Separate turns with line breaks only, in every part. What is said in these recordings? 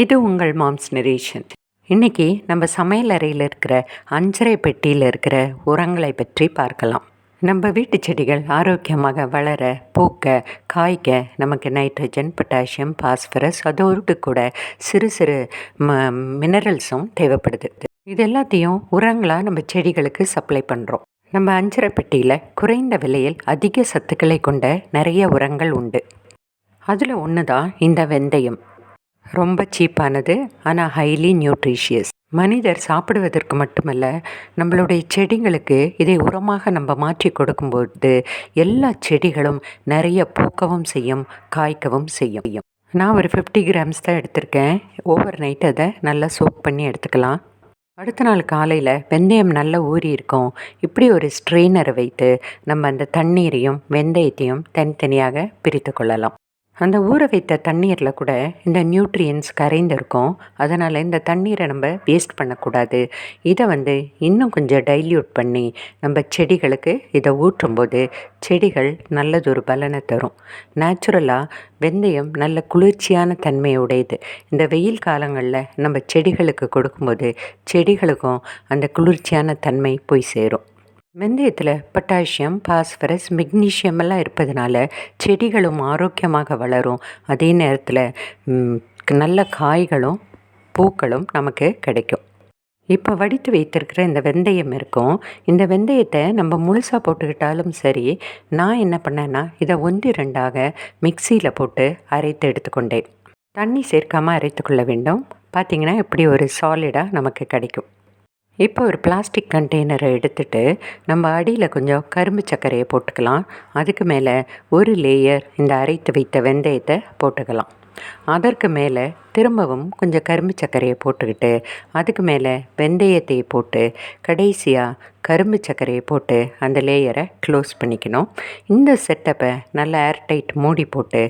இது உங்கள் moms narration. இன்னைக்கு நம்ம சமையல் அறையில் இருக்கிற அஞ்சரை பெட்டியில் இருக்கிற உரங்களை பற்றி பார்க்கலாம். நம்ம வீட்டு செடிகள் ஆரோக்கியமாக வளர பூக்க காய்க்க நமக்கு நைட்ரஜன் பொட்டாசியம் பாஸ்பரஸ் அதோடு கூட சிறு சிறு ம மினரல்ஸும் தேவைப்படுது. இது எல்லாத்தையும் உரங்களாக நம்ம செடிகளுக்கு சப்ளை பண்ணுறோம் நம்ம அஞ்சரை பெட்டியில் குறைந்த விலையில் அதிக சத்துக்களை கொண்ட நிறைய உரங்கள் உண்டு. அதில் ஒன்று தான் இந்த வெந்தயம். ரொம்ப சீப்பானது ஆனால் ஹைலி நியூட்ரிஷியஸ் மனிதர் சாப்பிடுவதற்கு மட்டுமல்ல நம்மளுடைய செடிங்களுக்கு இதை உரமாக நம்ம மாற்றி கொடுக்கும்போது எல்லா செடிகளும் நிறைய பூக்கவும் செய்யும் காய்க்கவும் செய்யும். நான் ஒரு ஃபிஃப்டி கிராம்ஸ் தான் எடுத்திருக்கேன். ஓவர் நைட் அதை நல்லா சோப் பண்ணி எடுத்துக்கலாம். அடுத்த நாள் காலையில் வெந்தயம் நல்லா ஊறி இருக்கும். இப்படி ஒரு ஸ்ட்ரெயினரை வைத்து நம்ம அந்த தண்ணீரையும் வெந்தயத்தையும் தனித்தனியாக பிரித்து கொள்ளலாம். அந்த ஊற வைத்த தண்ணீரில் கூட இந்த நியூட்ரியன்ஸ் கரைந்திருக்கும். அதனால் இந்த தண்ணீரை நம்ம வேஸ்ட் பண்ணக்கூடாது. இதை வந்து இன்னும் கொஞ்சம் டைல்யூட் பண்ணி நம்ம செடிகளுக்கு இதை ஊற்றும்போது செடிகள் நல்லதொரு பலனை தரும். நேச்சுரலாக வெந்தயம் நல்ல குளிர்ச்சியான தன்மையுடையது. இந்த வெயில் காலங்களில் நம்ம செடிகளுக்கு கொடுக்கும்போது செடிகளுக்கும் அந்த குளிர்ச்சியான தன்மை போய் சேரும். வெந்தயத்தில் பொட்டாசியம் பாஸ்பரஸ் மெக்னீஷியம் எல்லாம் இருப்பதனால செடிகளும் ஆரோக்கியமாக வளரும். அதே நேரத்தில் நல்ல காய்களும் பூக்களும் நமக்கு கிடைக்கும். இப்போ வடித்து வைத்திருக்கிற இந்த வெந்தயம் இருக்கும். இந்த வெந்தயத்தை நம்ம முழுசாக போட்டுக்கிட்டாலும் சரி நான் என்ன பண்ணேன்னா இதை ஒன்று ரெண்டாக மிக்சியில் போட்டு அரைத்து எடுத்துக்கொண்டேன். தண்ணி சேர்க்காமல் அரைத்து கொள்ள வேண்டும். பார்த்திங்கன்னா இப்படி ஒரு சாலிடாக நமக்கு கிடைக்கும். இப்போ ஒரு பிளாஸ்டிக் கண்டெய்னரை எடுத்துட்டு நம்ம அடியில் கொஞ்சம் கரும்பு சர்க்கரையை போட்டுக்கலாம். அதுக்கு மேலே ஒரு லேயர் இந்த அரைத்து வைத்த வெந்தயத்தை போட்டுக்கலாம். அதற்கு மேலே திரும்பவும் கொஞ்சம் கரும்பு சர்க்கரையை போட்டுக்கிட்டு அதுக்கு மேலே வெந்தயத்தை போட்டு கடைசியாக கரும்பு சர்க்கரையை போட்டு அந்த லேயரை க்ளோஸ் பண்ணிக்கணும். இந்த செட்டப்பை நல்லா ஏர்டைட் மூடி போட்டு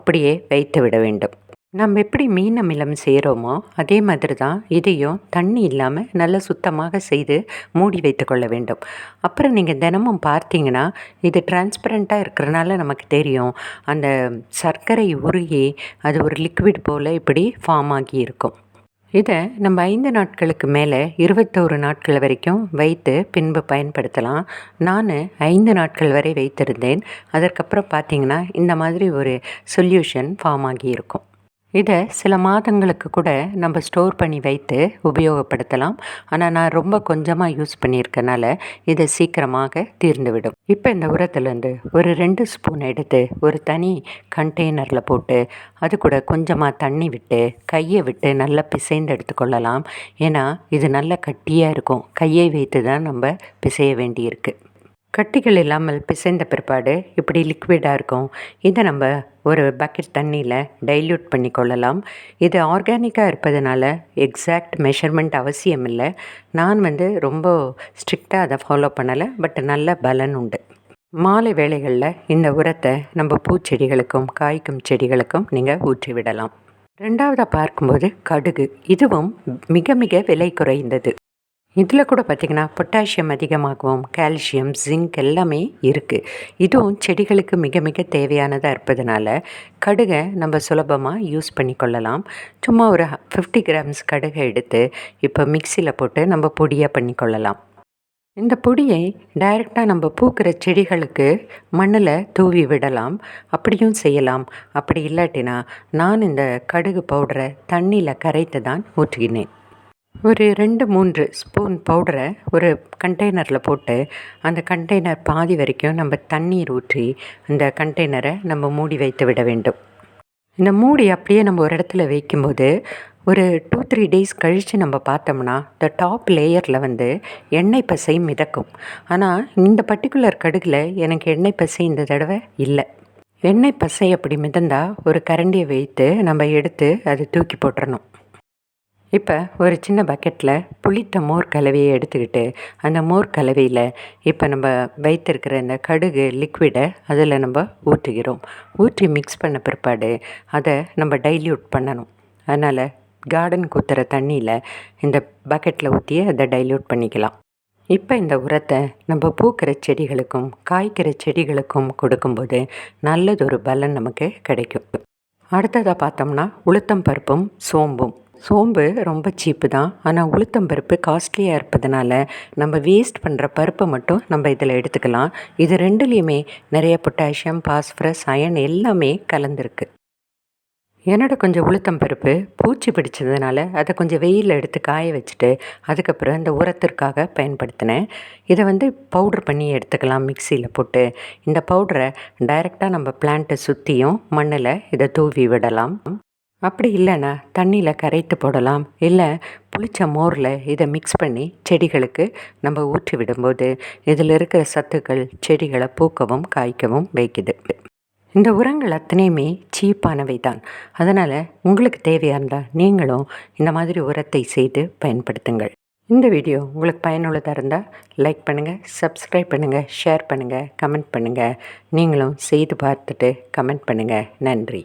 அப்படியே வைத்து விட வேண்டும். நம்ம எப்படி மீன் அமிலம் செய்கிறோமோ அதே மாதிரி தான் இதையும் தண்ணி இல்லாமல் நல்லா சுத்தமாக செய்து மூடி வைத்து கொள்ள வேண்டும். அப்புறம் நீங்கள் தினமும் பார்த்தீங்கன்னா இது டிரான்ஸ்பரண்ட்டாக இருக்கிறனால நமக்கு தெரியும். அந்த சர்க்கரை உருகி அது ஒரு லிக்விட் போல் இப்படி ஃபார்ம் ஆகி இருக்கும். இதை நம்ம ஐந்து நாட்களுக்கு மேலே இருபத்தோரு நாட்கள் வரைக்கும் வைத்து பின்பு பயன்படுத்தலாம். நான் ஐந்து நாட்கள் வரை வைத்திருந்தேன். அதற்கப்புறம் பார்த்திங்கன்னா இந்த மாதிரி ஒரு சொல்யூஷன் ஃபார்ம் ஆகி இருக்கும். இதை சில மாதங்களுக்கு கூட நம்ம ஸ்டோர் பண்ணி வைத்து உபயோகப்படுத்தலாம். ஆனால் நான் ரொம்ப கொஞ்சமாக யூஸ் பண்ணியிருக்கனால இதை சீக்கிரமாக தீர்ந்துவிடும். இப்போ இந்த உரத்துலேருந்து ஒரு ரெண்டு ஸ்பூன் எடுத்து ஒரு தனி கண்டெய்னரில் போட்டு அது கூட கொஞ்சமாக தண்ணி விட்டு கையை விட்டு நல்லா பிசைந்து எடுத்துக்கொள்ளலாம் ஏன்னா இது நல்லா கட்டியாக இருக்கும். கையை வைத்து தான் நம்ம பிசைய வேண்டியிருக்கு. கட்டிகள் இல்லாமல் பிசைந்த பிற்பாடு இப்படி லிக்விடாக இருக்கும். இதை நம்ம ஒரு பக்கெட் தண்ணியில் டைல்யூட் பண்ணி கொள்ளலாம். இது ஆர்கானிக்காக இருப்பதனால எக்ஸாக்ட் மெஷர்மெண்ட் அவசியம் இல்லை. நான் வந்து ரொம்ப ஸ்ட்ரிக்டாக அதை ஃபாலோ பண்ணலை பட் நல்ல பலன் உண்டு. மாலை வேளைகளில் இந்த உரத்தை நம்ம பூச்செடிகளுக்கும் காய்க்கும் செடிகளுக்கும் நீங்கள் ஊற்றி விடலாம் ரெண்டாவதாக பார்க்கும்போது கடுகு. இதுவும் மிக மிக விலை குறைந்தது. இதில் கூட பார்த்திங்கன்னா பொட்டாசியம் அதிகமாகவும் கால்சியம் ஜிங்க் எல்லாமே இருக்குது இதுவும் செடிகளுக்கு மிக மிக தேவையானதாக இருப்பதுனால கடுகை நம்ம சுலபமாக யூஸ் பண்ணி கொள்ளலாம். சும்மா ஒரு ஃபிஃப்டி கிராம்ஸ் கடுகை எடுத்து இப்போ மிக்சியில் போட்டு நம்ம பொடியாக பண்ணி கொள்ளலாம். இந்த பொடியை டைரெக்டாக நம்ம பூக்கிற செடிகளுக்கு மண்ணில் தூவி விடலாம். அப்படியும் செய்யலாம். அப்படி இல்லாட்டினா நான் இந்த கடுகு பவுடரை தண்ணியில் கரைத்து தான் ஊற்றுகினேன் ஒரு ரெண்டு மூன்று ஸ்பூன் பவுடரை ஒரு கண்டெய்னரில் போட்டு அந்த கண்டெய்னர் பாதி வரைக்கும் நம்ம தண்ணீர் ஊற்றி அந்த கண்டெய்னரை நம்ம மூடி வைத்து விட வேண்டும். இந்த மூடி அப்படியே நம்ம ஒரு இடத்துல வைக்கும்போது ஒரு டூ த்ரீ டேஸ் கழித்து நம்ம பார்த்தோம்னா இந்த டாப் லேயரில் வந்து எண்ணெய் பசை மிதக்கும். ஆனால் இந்த பர்டிகுலர் கடுகில் எனக்கு எண்ணெய் பசை இந்த தடவை இல்லை. எண்ணெய் பசை அப்படி மிதந்தால் ஒரு கரண்டியை வைத்து நம்ம எடுத்து அதை தூக்கி போட்டுறணும். இப்போ ஒரு சின்ன பக்கெட்டில் புளித்த மோர் கலவையை எடுத்துக்கிட்டு அந்த மோர் கலவையில் இப்போ நம்ம வைத்திருக்கிற இந்த கடுகு லிக்விடை அதில் நம்ம ஊற்றுகிறோம் ஊற்றி மிக்ஸ் பண்ண பிற்பாடு அதை நம்ம டைல்யூட் பண்ணணும். அதனால் கார்டன் குத்துற தண்ணியில் இந்த பக்கெட்டில் ஊற்றி அதை டைல்யூட் பண்ணிக்கலாம். இப்போ இந்த உரத்தை நம்ம பூக்கிற செடிகளுக்கும் காய்க்கிற செடிகளுக்கும் கொடுக்கும்போது நல்லதொரு பலன் நமக்கு கிடைக்கும். அடுத்ததாக பார்த்தோம்னா உளுத்தம் பருப்பும் சோம்பும். சோம்பு ரொம்ப சீப்பு தான். ஆனால் உளுத்தம் பருப்பு காஸ்ட்லியாக இருப்பதனால நம்ம வேஸ்ட் பண்ணுற பருப்பை மட்டும் நம்ம இதில் எடுத்துக்கலாம். இது ரெண்டுலேயுமே நிறைய பொட்டாசியம் பாஸ்பரஸ் அயன் எல்லாமே கலந்துருக்கு. என்னோட கொஞ்சம் உளுத்தம் பருப்பு பூச்சி பிடிச்சதுனால அதை கொஞ்சம் வெயிலில் எடுத்து காய வச்சுட்டு அதுக்கப்புறம் இந்த உரத்திற்காக பயன்படுத்தினேன். இதை வந்து பவுட்ரு பண்ணி எடுத்துக்கலாம் மிக்சியில் போட்டு. இந்த பவுடரை டைரெக்டாக நம்ம பிளான்ட்டை சுற்றியும் மண்ணில் இதை தூவி விடலாம். அப்படி இல்லைன்னா தண்ணியில் கரைத்து போடலாம். இல்லை புளிச்ச மோரில் இதை மிக்ஸ் பண்ணி செடிகளுக்கு நம்ம ஊற்றி விடும்போது இதில் இருக்கிற சத்துக்கள் செடிகளை பூக்கவும் காய்க்கவும் வைக்குது இந்த உரங்கள் அத்தனையுமே சீப்பானவை தான். அதனால் உங்களுக்கு தேவையாக இருந்தால் நீங்களும் இந்த மாதிரி உரத்தை செய்து பயன்படுத்துங்கள். இந்த வீடியோ உங்களுக்கு பயனுள்ளதாக இருந்தால் லைக் பண்ணுங்கள் சப்ஸ்கிரைப் பண்ணுங்கள் ஷேர் பண்ணுங்கள் கமெண்ட் பண்ணுங்கள் நீங்களும் செய்து பார்த்துட்டு கமெண்ட் பண்ணுங்கள் நன்றி.